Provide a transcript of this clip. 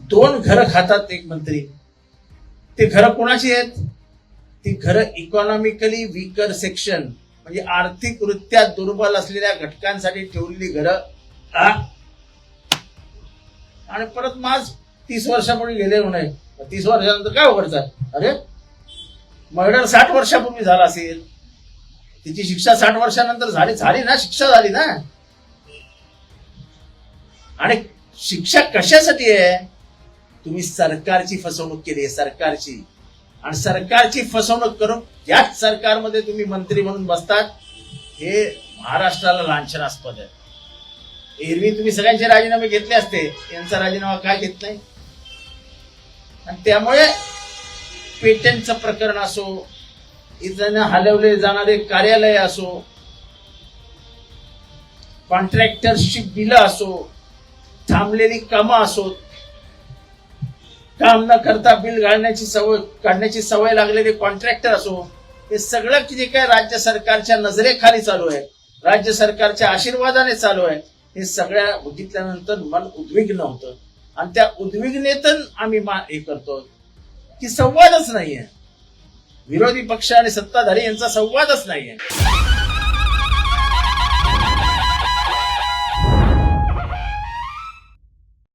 दोन घरं खातात एक मंत्री. ते घरं कोणाची आहेत? ती घरं इकॉनॉमिकली वीकर सेक्शन म्हणजे आर्थिकरित्या दुर्बल असलेल्या घटकांसाठी ठेवलेली घरं आणि परत माझ तीस वर्षापूर्वी गेले म्हणे. तीस वर्षानंतर काय उघडतात अरे मर्डर साठ वर्षापूर्वी झाला असेल. तिची शिक्षा साठ वर्षानंतर झाली झाली ना शिक्षा झाली ना. आणि शिक्षा कशासाठी आहे? तुम्ही सरकारची फसवणूक केली आहे सरकारची. आणि सरकारची फसवणूक करून याच सरकारमध्ये तुम्ही मंत्री म्हणून बसतात हे महाराष्ट्राला लांछनास्पद आहे. एरवी तुम्ही सगळ्यांचे राजीनामे घेतले असते यांचा राजीनामा काय घेत नाही? आणि त्यामुळे पेटंटचं प्रकरण असो इथं हलवले जाणारे कार्यालय असो कॉन्ट्रॅक्टरची बिलं असो थांबलेली कामं असोत काम न करता बिल घालण्याची सवय काढण्याची सवय लागलेले कॉन्ट्रॅक्टर असो हे सगळं जे काय राज्य सरकारच्या नजरेखाली चालू आहे राज्य सरकारच्या आशीर्वादाने चालू आहे हे सगळ्या बघितल्यानंतर मन उद्विग्न होतं. आणि त्या उद्विग्नेतून आम्ही हे करतो. की संवादच नाहीये. विरोधी पक्ष आणि सत्ताधारी यांचा संवादच नाहीये.